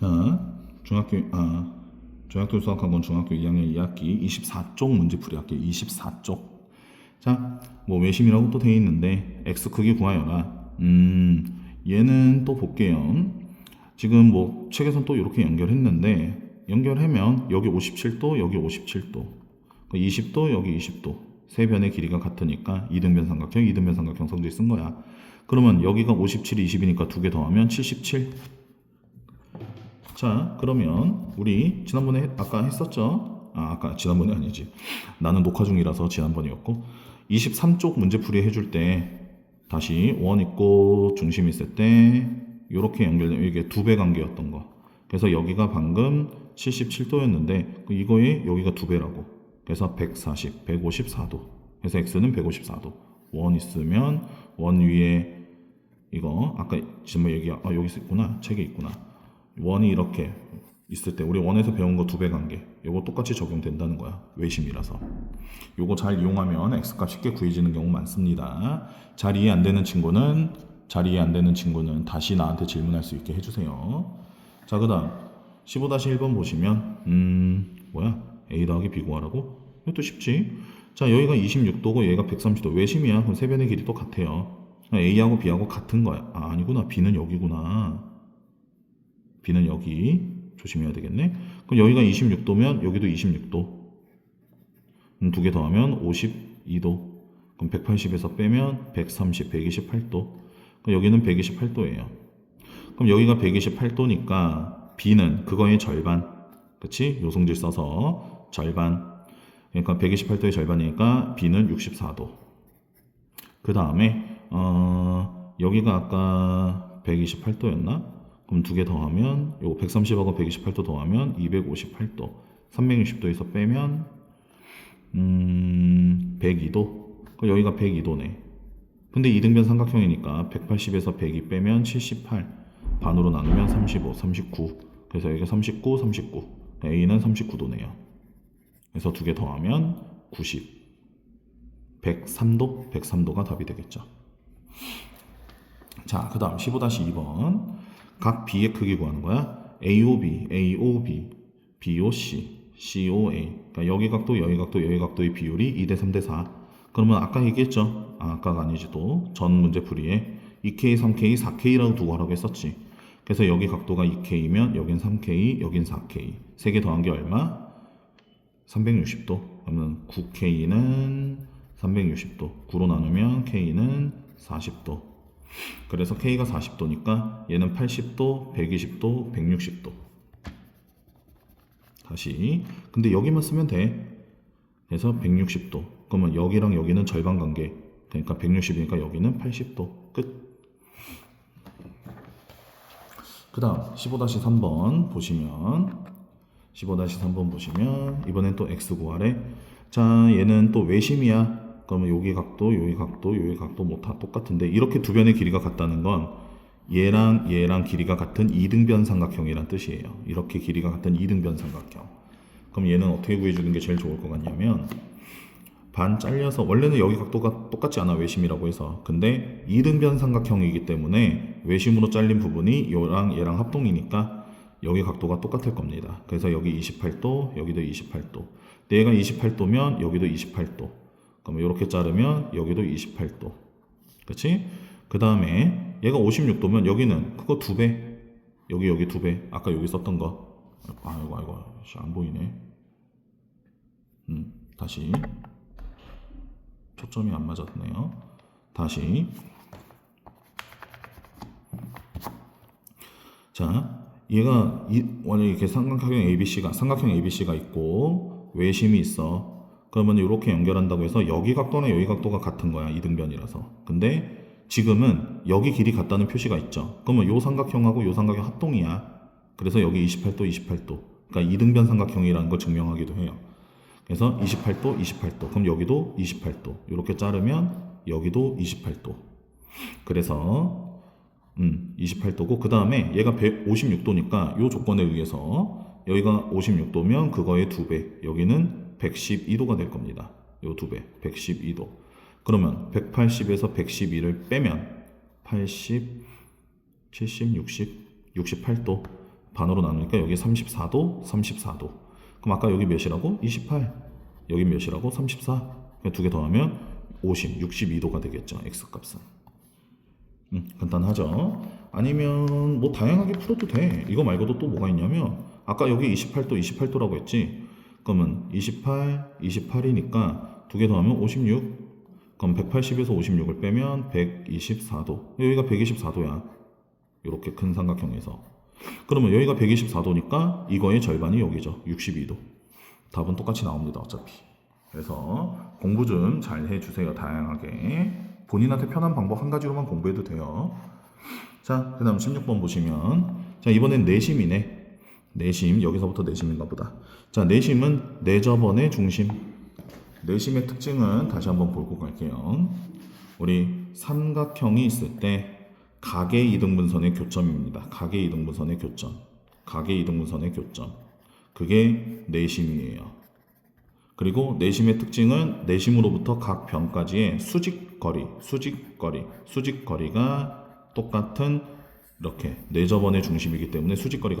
자, 중학교 아 중학교 수학학원 중학교 2학년 2학기 24쪽 문제풀이 할게요. 24쪽. 자, 뭐 외심이라고 또돼 있는데 x 크기 구하여라. 음, 얘는 또 볼게요. 지금 뭐 책에선 또 이렇게 연결했는데 연결하면 여기 57도, 여기 57도, 20도, 여기 20도. 세 변의 길이가 같으니까 이등변 삼각형, 이등변 삼각형 성질 쓴 거야. 그러면 여기가 57, 20이니까 두 개 더하면 77. 자, 그러면 우리 지난번에 했- 아까 했었죠? 아, 아까 지난번이 아니지. 나는 녹화 중이라서 지난번이었고 23쪽 문제풀이 해줄 때 다시 원 있고 중심 있을 때 이렇게 연결된 이게 두 배 관계였던 거. 그래서 여기가 방금 77도였는데 그 이거에 여기가 두 배라고. 그래서 140, 154도. 그래서 x는 154도. 원 있으면 원 위에 이거 아까 지금 여기 아 여기 있구나 책에 있구나. 원이 이렇게 있을 때 우리 원에서 배운 거 두 배 관계. 요거 똑같이 적용된다는 거야 외심이라서. 요거 잘 이용하면 x값 쉽게 구해지는 경우 많습니다. 잘 이해 안 되는 친구는 잘 이해 안 되는 친구는 다시 나한테 질문할 수 있게 해주세요. 자 그 다음. 15-1번 보시면 음 뭐야? A 더하기 b 구하라고? 이것도 쉽지? 자 여기가 26도고 얘가 130도. 외심이야. 그럼 세 변의 길이 똑같아요. a하고 b하고 같은 거야. 아 아니구나. B는 여기구나 B는 여기 조심해야 되겠네. 그럼 여기가 26도면 여기도 26도. 두 개 더하면 52도. 그럼 180에서 빼면 130, 128도. 그럼 여기는 128도예요. 그럼 여기가 128도니까 B는 그거의 절반. 그치? 요성질 써서 절반. 그러니까 128도의 절반이니까 B는 64도. 그 다음에 어, 여기가 아까 128도였나? 그럼 두 개 더하면 요거 130하고 128도 더하면 258도 360도에서 빼면 음 102도? 그 여기가 102도네. 근데 이등변 삼각형이니까 180에서 102 빼면 78 반으로 나누면 35 39 그래서 여기가 39 39 A는 39도네요. 그래서 두 개 더하면 90 103도 103도가 답이 되겠죠. 자, 그 다음 15-2번. 각 B의 크기 구하는 거야. AOB, AOB, BOC, COA. 그러니까 여기 각도, 여기 각도, 여기 각도의 비율이 2대 3대 4. 그러면 아까 얘기했죠? 아, 아까가 아니지 또. 전 문제 풀이에 2K, 3K, 4K라고 두고 하라고 했었지. 그래서 여기 각도가 2K면 여긴 3K, 여긴 4K. 세 개 더한 게 얼마? 360도. 그러면 9K는 360도. 9로 나누면 K는 40도. 그래서 K가 40도니까 얘는 80도, 120도, 160도. 다시. 근데 여기만 쓰면 돼. 그래서 160도. 그러면 여기랑 여기는 절반 관계. 그러니까 160이니까 여기는 80도. 끝. 그 다음 15-3번 보시면 15-3번 보시면 이번엔 또 x 구하래. 자 얘는 또 외심이야. 그러면 여기 각도, 여기 각도, 여기 각도 뭐 다 똑같은데 이렇게 두 변의 길이가 같다는 건 얘랑 얘랑 길이가 같은 이등변 삼각형이란 뜻이에요. 이렇게 길이가 같은 이등변 삼각형. 그럼 얘는 어떻게 구해주는 게 제일 좋을 것 같냐면 반 잘려서 원래는 여기 각도가 똑같지 않아 외심이라고 해서 근데 이등변 삼각형이기 때문에 외심으로 잘린 부분이 얘랑 얘랑 합동이니까 여기 각도가 똑같을 겁니다. 그래서 여기 28도, 여기도 28도. 얘가 28도면 여기도 28도. 그러면 이렇게 자르면 여기도 28도. 그렇지? 그 다음에 얘가 56도면 여기는 그거 두 배. 여기 여기 두 배. 아까 여기 썼던 거. 아이고 아이고 씨, 안 보이네. 음 다시 초점이 안 맞았네요. 다시 자 얘가 이, 원래 이렇게 삼각형 ABC가 삼각형 ABC가 있고 외심이 있어. 그러면 이렇게 연결한다고 해서 여기 각도나 여기 각도가 같은 거야 이등변이라서. 근데 지금은 여기 길이 같다는 표시가 있죠. 그러면 요 삼각형하고 요 삼각형 합동이야. 그래서 여기 28도, 28도. 그러니까 이등변 삼각형이라는 걸 증명하기도 해요. 그래서 28도, 28도. 그럼 여기도 28도. 이렇게 자르면 여기도 28도. 그래서 음, 28도고 그 다음에 얘가 156도니까 이 조건에 의해서 여기가 56도면 그거의 두 배. 여기는 112도가 될 겁니다. 요 두 배. 112도. 그러면 180에서 112를 빼면 80, 70, 60, 68도. 반으로 나누니까 여기 34도, 34도. 그럼 아까 여기 몇이라고? 28. 여기 몇이라고? 34. 두 개 더하면 50, 62도가 되겠죠. x 값은. 음, 간단하죠. 아니면 뭐 다양하게 풀어도 돼. 이거 말고도 또 뭐가 있냐면 아까 여기 28도, 28도라고 했지. 그러면 28, 28이니까 두 개 더하면 56. 그럼 180에서 56을 빼면 124도. 여기가 124도야. 이렇게 큰 삼각형에서. 그러면 여기가 124도니까 이거의 절반이 여기죠. 62도. 답은 똑같이 나옵니다. 어차피. 그래서 공부 좀 잘 해주세요. 다양하게. 본인한테 편한 방법 한 가지로만 공부해도 돼요. 자, 그 다음 16번 보시면. 자, 이번엔 내심이네. 내심. 여기서부터 내심인가 보다. 자, 내심은 내저번의 중심. 내심의 특징은 다시 한번 보고 갈게요. 우리 삼각형이 있을 때 각의 이등분선의 교점입니다. 각의 이등분선의 교점. 각의 이등분선의 교점. 그게 내심이에요. 그리고 내심의 특징은 내심으로부터 각 변까지의 수직거리, 수직거리, 수직거리가 똑같은 이렇게 내저번의 중심이기 때문에 수직거리가